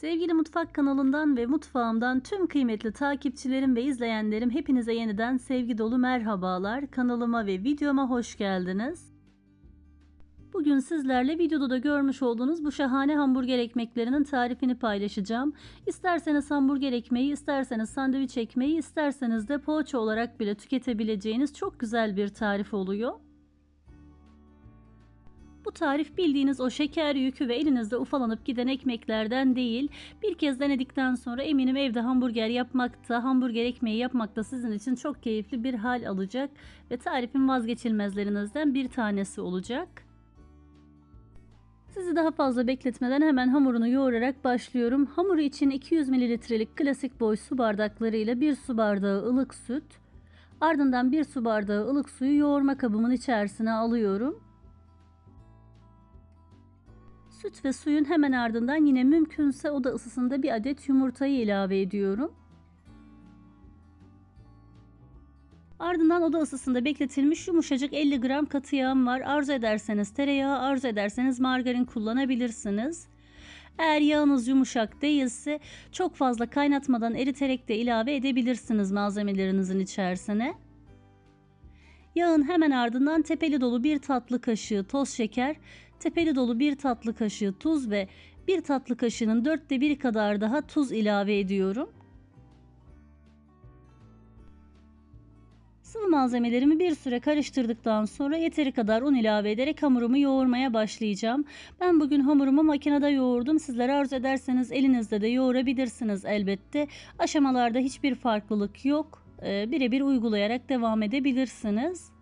Sevgili Mutfak kanalından ve mutfağımdan tüm kıymetli takipçilerim ve izleyenlerim hepinize yeniden sevgi dolu merhabalar. Kanalıma ve videoma hoş geldiniz. Bugün sizlerle videoda da görmüş olduğunuz bu şahane hamburger ekmeklerinin tarifini paylaşacağım. İsterseniz hamburger ekmeği, isterseniz sandviç ekmeği, isterseniz de poğaça olarak bile tüketebileceğiniz çok güzel bir tarif oluyor. Bu tarif bildiğiniz o şeker yükü ve elinizde ufalanıp giden ekmeklerden değil. Bir kez denedikten sonra eminim evde hamburger yapmakta, hamburger ekmeği yapmakta sizin için çok keyifli bir hal alacak ve tarifin vazgeçilmezlerinizden bir tanesi olacak. Sizi daha fazla bekletmeden hemen hamurunu yoğurarak başlıyorum. Hamuru için 200 mililitrelik klasik boy su bardaklarıyla 1 su bardağı ılık süt, ardından 1 su bardağı ılık suyu yoğurma kabımın içerisine alıyorum. Süt ve suyun hemen ardından yine mümkünse oda ısısında bir adet yumurtayı ilave ediyorum. Ardından oda ısısında bekletilmiş yumuşacık 50 gram katı yağım var. Arzu ederseniz tereyağı, arzu ederseniz margarin kullanabilirsiniz. Eğer yağınız yumuşak değilse çok fazla kaynatmadan eriterek de ilave edebilirsiniz malzemelerinizin içerisine. Yağın hemen ardından tepeli dolu bir tatlı kaşığı toz şeker, tepeli dolu bir tatlı kaşığı tuz ve bir tatlı kaşığının dörtte bir kadar daha tuz ilave ediyorum. Sıvı malzemelerimi bir süre karıştırdıktan sonra yeteri kadar un ilave ederek hamurumu yoğurmaya başlayacağım. Ben bugün hamurumu makinede yoğurdum. Sizler arzu ederseniz elinizde de yoğurabilirsiniz elbette. Aşamalarda hiçbir farklılık yok. Ee, birebir uygulayarak devam edebilirsiniz.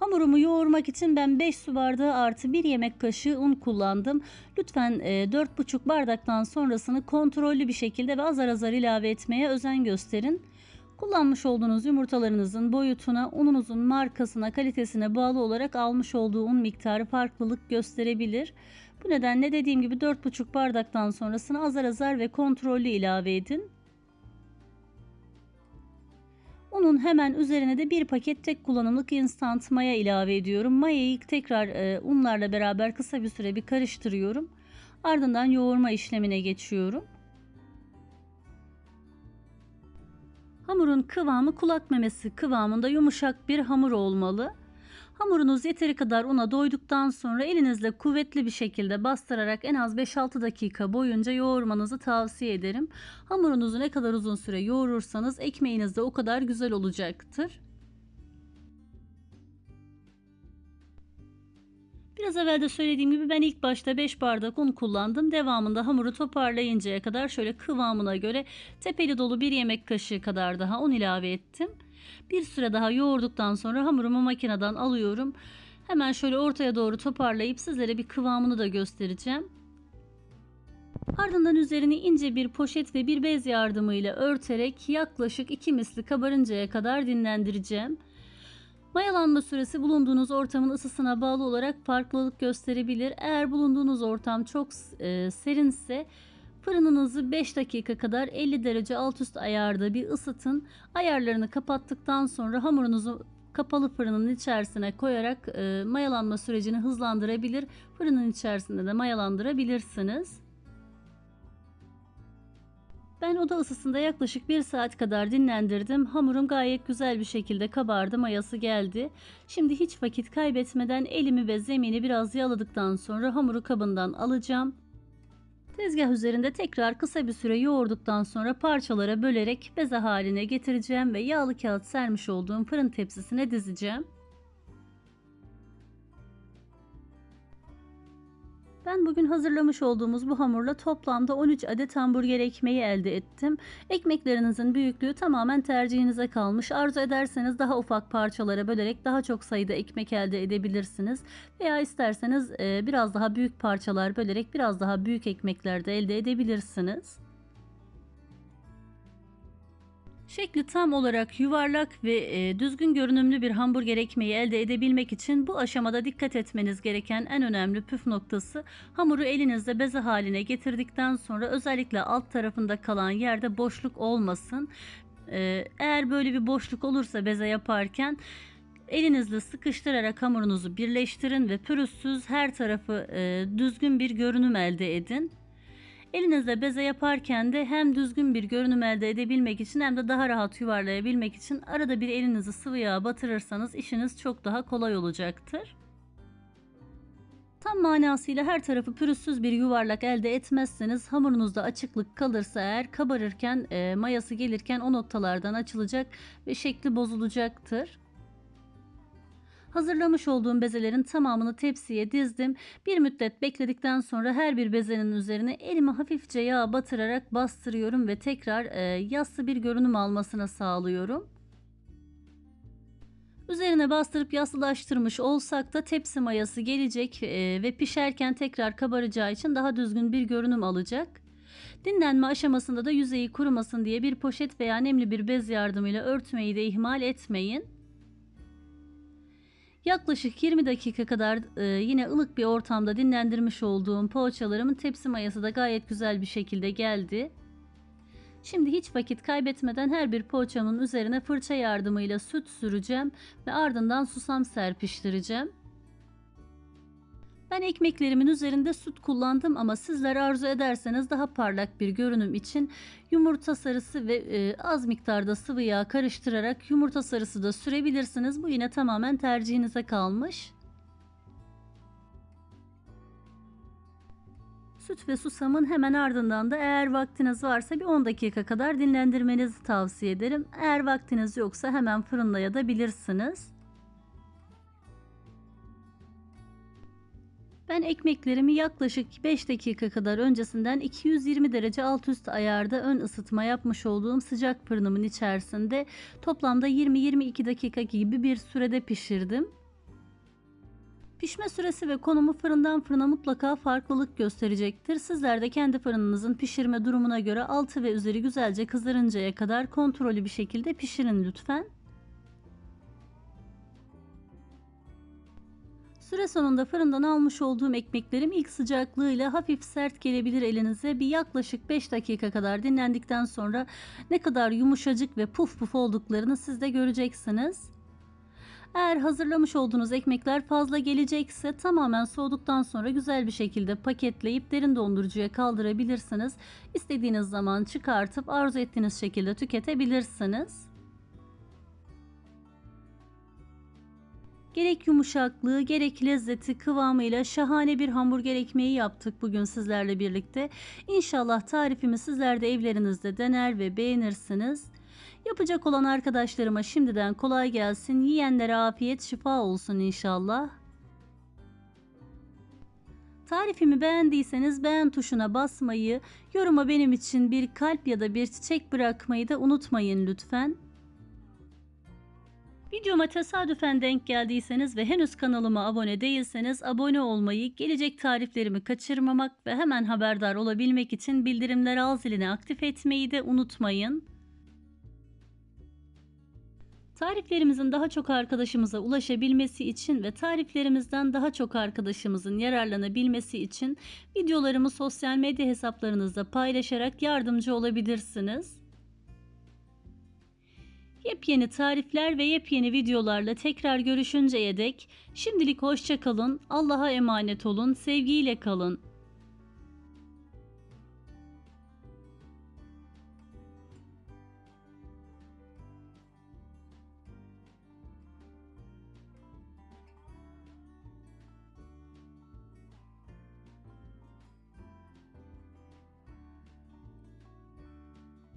Hamurumu yoğurmak için ben 5 su bardağı artı 1 yemek kaşığı un kullandım. Lütfen 4,5 bardaktan sonrasını kontrollü bir şekilde ve azar azar ilave etmeye özen gösterin. Kullanmış olduğunuz yumurtalarınızın boyutuna, ununuzun markasına, kalitesine bağlı olarak almış olduğu un miktarı farklılık gösterebilir. Bu nedenle dediğim gibi 4,5 bardaktan sonrasını azar azar ve kontrollü ilave edin. Unun hemen üzerine de bir paket tek kullanımlık instant maya ilave ediyorum. Mayayı tekrar e, unlarla beraber kısa bir süre bir karıştırıyorum. Ardından yoğurma işlemine geçiyorum. Hamurun kıvamı kulak memesi kıvamında yumuşak bir hamur olmalı. Hamurunuz yeteri kadar una doyduktan sonra elinizle kuvvetli bir şekilde bastırarak en az 5-6 dakika boyunca yoğurmanızı tavsiye ederim. Hamurunuzu ne kadar uzun süre yoğurursanız ekmeğiniz de o kadar güzel olacaktır. Biraz evvel de söylediğim gibi ben ilk başta 5 bardak un kullandım. Devamında hamuru toparlayıncaya kadar şöyle kıvamına göre tepeli dolu bir yemek kaşığı kadar daha un ilave ettim. Bir süre daha yoğurduktan sonra hamurumu makineden alıyorum. Hemen şöyle ortaya doğru toparlayıp sizlere bir kıvamını da göstereceğim. Ardından üzerini ince bir poşet ve bir bez yardımıyla örterek yaklaşık 2 misli kabarıncaya kadar dinlendireceğim. Mayalanma süresi bulunduğunuz ortamın ısısına bağlı olarak farklılık gösterebilir. Eğer bulunduğunuz ortam çok e, serinse fırınınızı 5 dakika kadar 50 derece alt üst ayarda bir ısıtın. Ayarlarını kapattıktan sonra hamurunuzu kapalı fırının içerisine koyarak e, mayalanma sürecini hızlandırabilir. Fırının içerisinde de mayalandırabilirsiniz. Ben oda ısısında yaklaşık 1 saat kadar dinlendirdim. Hamurum gayet güzel bir şekilde kabardı, mayası geldi. Şimdi hiç vakit kaybetmeden elimi ve zemini biraz yaladıktan sonra hamuru kabından alacağım. Tezgah üzerinde tekrar kısa bir süre yoğurduktan sonra parçalara bölerek beze haline getireceğim ve yağlı kağıt sermiş olduğum fırın tepsisine dizeceğim. Ben bugün hazırlamış olduğumuz bu hamurla toplamda 13 adet hamburger ekmeği elde ettim. Ekmeklerinizin büyüklüğü tamamen tercihinize kalmış. Arzu ederseniz daha ufak parçalara bölerek daha çok sayıda ekmek elde edebilirsiniz. Veya isterseniz biraz daha büyük parçalar bölerek biraz daha büyük ekmekler de elde edebilirsiniz. Şekli tam olarak yuvarlak ve e, düzgün görünümlü bir hamburger ekmeği elde edebilmek için bu aşamada dikkat etmeniz gereken en önemli püf noktası hamuru elinizde beze haline getirdikten sonra özellikle alt tarafında kalan yerde boşluk olmasın. E, eğer böyle bir boşluk olursa beze yaparken elinizle sıkıştırarak hamurunuzu birleştirin ve pürüzsüz her tarafı e, düzgün bir görünüm elde edin. Elinizde beze yaparken de hem düzgün bir görünüm elde edebilmek için hem de daha rahat yuvarlayabilmek için arada bir elinizi sıvı yağa batırırsanız işiniz çok daha kolay olacaktır. Tam manasıyla her tarafı pürüzsüz bir yuvarlak elde etmezseniz hamurunuzda açıklık kalırsa eğer kabarırken e, mayası gelirken o noktalardan açılacak ve şekli bozulacaktır. Hazırlamış olduğum bezelerin tamamını tepsiye dizdim. Bir müddet bekledikten sonra her bir bezenin üzerine elimi hafifçe yağ batırarak bastırıyorum ve tekrar e, yassı bir görünüm almasına sağlıyorum. Üzerine bastırıp yassılaştırmış olsak da tepsi mayası gelecek e, ve pişerken tekrar kabaracağı için daha düzgün bir görünüm alacak. Dinlenme aşamasında da yüzeyi kurumasın diye bir poşet veya nemli bir bez yardımıyla örtmeyi de ihmal etmeyin. Yaklaşık 20 dakika kadar e, yine ılık bir ortamda dinlendirmiş olduğum poğaçalarımın tepsi mayası da gayet güzel bir şekilde geldi. Şimdi hiç vakit kaybetmeden her bir poğaçamın üzerine fırça yardımıyla süt süreceğim ve ardından susam serpiştireceğim. Ben ekmeklerimin üzerinde süt kullandım ama sizler arzu ederseniz daha parlak bir görünüm için yumurta sarısı ve e, az miktarda sıvı yağ karıştırarak yumurta sarısı da sürebilirsiniz. Bu yine tamamen tercihinize kalmış. Süt ve susamın hemen ardından da eğer vaktiniz varsa bir 10 dakika kadar dinlendirmenizi tavsiye ederim. Eğer vaktiniz yoksa hemen fırınlayabilirsiniz. Ben ekmeklerimi yaklaşık 5 dakika kadar öncesinden 220 derece alt üst ayarda ön ısıtma yapmış olduğum sıcak fırınımın içerisinde toplamda 20-22 dakika gibi bir sürede pişirdim. Pişme süresi ve konumu fırından fırına mutlaka farklılık gösterecektir. Sizler de kendi fırınınızın pişirme durumuna göre altı ve üzeri güzelce kızarıncaya kadar kontrollü bir şekilde pişirin lütfen. Süre sonunda fırından almış olduğum ekmeklerim ilk sıcaklığıyla hafif sert gelebilir elinize. Bir yaklaşık 5 dakika kadar dinlendikten sonra ne kadar yumuşacık ve puf puf olduklarını siz de göreceksiniz. Eğer hazırlamış olduğunuz ekmekler fazla gelecekse tamamen soğuduktan sonra güzel bir şekilde paketleyip derin dondurucuya kaldırabilirsiniz. İstediğiniz zaman çıkartıp arzu ettiğiniz şekilde tüketebilirsiniz. Gerek yumuşaklığı gerek lezzeti kıvamıyla şahane bir hamburger ekmeği yaptık bugün sizlerle birlikte. İnşallah tarifimi sizler de evlerinizde dener ve beğenirsiniz. Yapacak olan arkadaşlarıma şimdiden kolay gelsin. Yiyenlere afiyet şifa olsun inşallah. Tarifimi beğendiyseniz beğen tuşuna basmayı, yoruma benim için bir kalp ya da bir çiçek bırakmayı da unutmayın lütfen. Videoma tesadüfen denk geldiyseniz ve henüz kanalıma abone değilseniz abone olmayı, gelecek tariflerimi kaçırmamak ve hemen haberdar olabilmek için bildirimler al zilini aktif etmeyi de unutmayın. Tariflerimizin daha çok arkadaşımıza ulaşabilmesi için ve tariflerimizden daha çok arkadaşımızın yararlanabilmesi için videolarımı sosyal medya hesaplarınızda paylaşarak yardımcı olabilirsiniz. Yepyeni tarifler ve yepyeni videolarla tekrar görüşünceye dek şimdilik hoşça kalın, Allah'a emanet olun, sevgiyle kalın.